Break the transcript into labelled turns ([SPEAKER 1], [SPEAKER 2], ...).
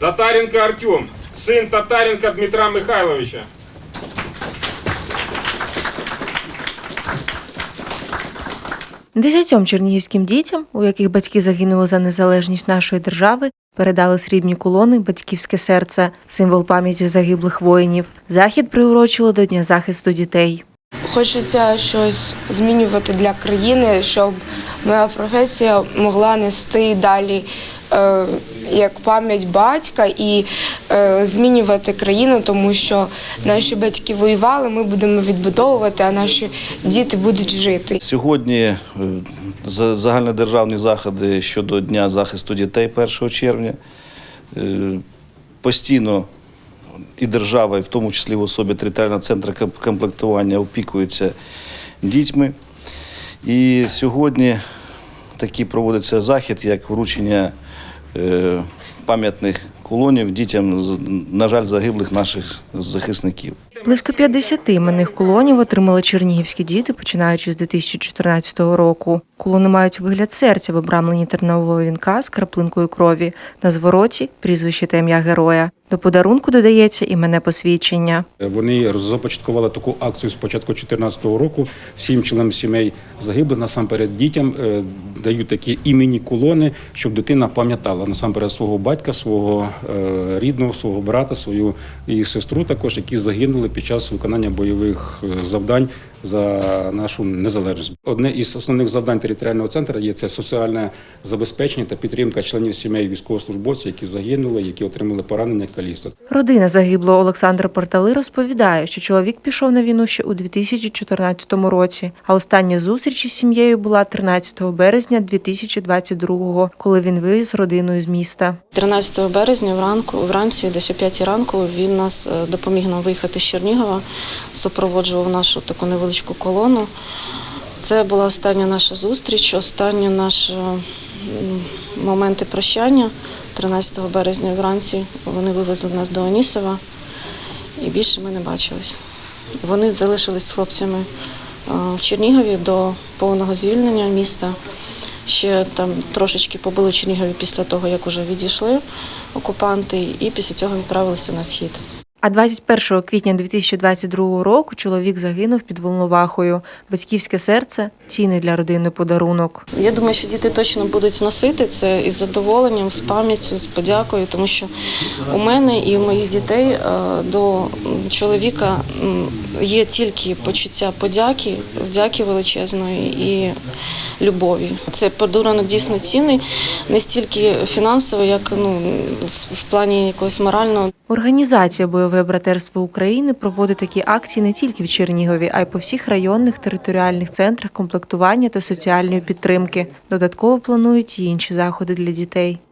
[SPEAKER 1] Татаренко Артем, сын Татаренко Дмитра Михайловича.
[SPEAKER 2] Десятьом чернігівським дітям, у яких батьки загинули за незалежність нашої держави, передали срібні кулони Батьківське серце, символ пам'яті загиблих воїнів. Захід приурочили до Дня захисту дітей.
[SPEAKER 3] Хочеться щось змінювати для країни, щоб моя професія могла нести далі е, як пам'ять батька і е, змінювати країну, тому що наші батьки воювали, ми будемо відбудовувати, а наші діти будуть жити.
[SPEAKER 4] Сьогодні е, загальнодержавні заходи щодо Дня захисту дітей 1 червня. Е, Постійно і держава, і в тому числі в особі територіального центру комплектування опікуються дітьми. І сьогодні такий проводиться захід, як вручення пам'ятних кулонів дітям, з- на жаль, загиблих наших захисників.
[SPEAKER 2] Близько 50 іменних кулонів отримали чернігівські діти, починаючи з 2014 року. Кулони мають вигляд серця в обрамленні тернового вінка з краплинкою крові. На звороті прізвище та ім'я героя. До подарунку додається іменне посвідчення.
[SPEAKER 5] Вони започаткували таку акцію з початку 2014 року. Всім членам сімей загиблих, насамперед дітям дають такі імені кулони, щоб дитина пам'ятала насамперед свого батька, свого е, рідного, свого брата, свою і сестру, також які загинули під час виконання бойових е, завдань за нашу незалежність. Одне із основних завдань територіального центру є це соціальне забезпечення та підтримка членів сімей військовослужбовців, які загинули, які отримали поранення каліста.
[SPEAKER 2] Родина загиблого Олександра Портали розповідає, що чоловік пішов на війну ще у 2014 році, а остання зустріч із сім'єю була 13 березня 2022-го, коли він вивіз родину із міста.
[SPEAKER 6] 13 березня вранку, вранці, десь о 5 ранку, він нас е, допоміг нам виїхати з Чернігова, супроводжував нашу таку невеличку колону. Це була остання наша зустріч, останні наші моменти прощання. 13 березня вранці вони вивезли нас до Анісова і більше ми не бачились. Вони залишились з хлопцями в Чернігові до повного звільнення міста. Ще там трошечки побули в Чернігові після того, як уже відійшли окупанти, і після цього відправилися на схід.
[SPEAKER 2] А 21 квітня 2022 року чоловік загинув під Волновахою. Батьківське серце цінний для родини подарунок.
[SPEAKER 6] Я думаю, що діти точно будуть носити це із задоволенням, з пам'яттю, з подякою, тому що у мене і у моїх дітей е, до чоловіка є тільки почуття подяки, вдяки величезної і любові. Це подарунок дійсно цінний, не стільки фінансово, як ну в плані якогось морального.
[SPEAKER 2] Організація Бойове братерство України проводить такі акції не тільки в Чернігові, а й по всіх районних територіальних центрах комплектування та соціальної підтримки. Додатково планують і інші заходи для дітей.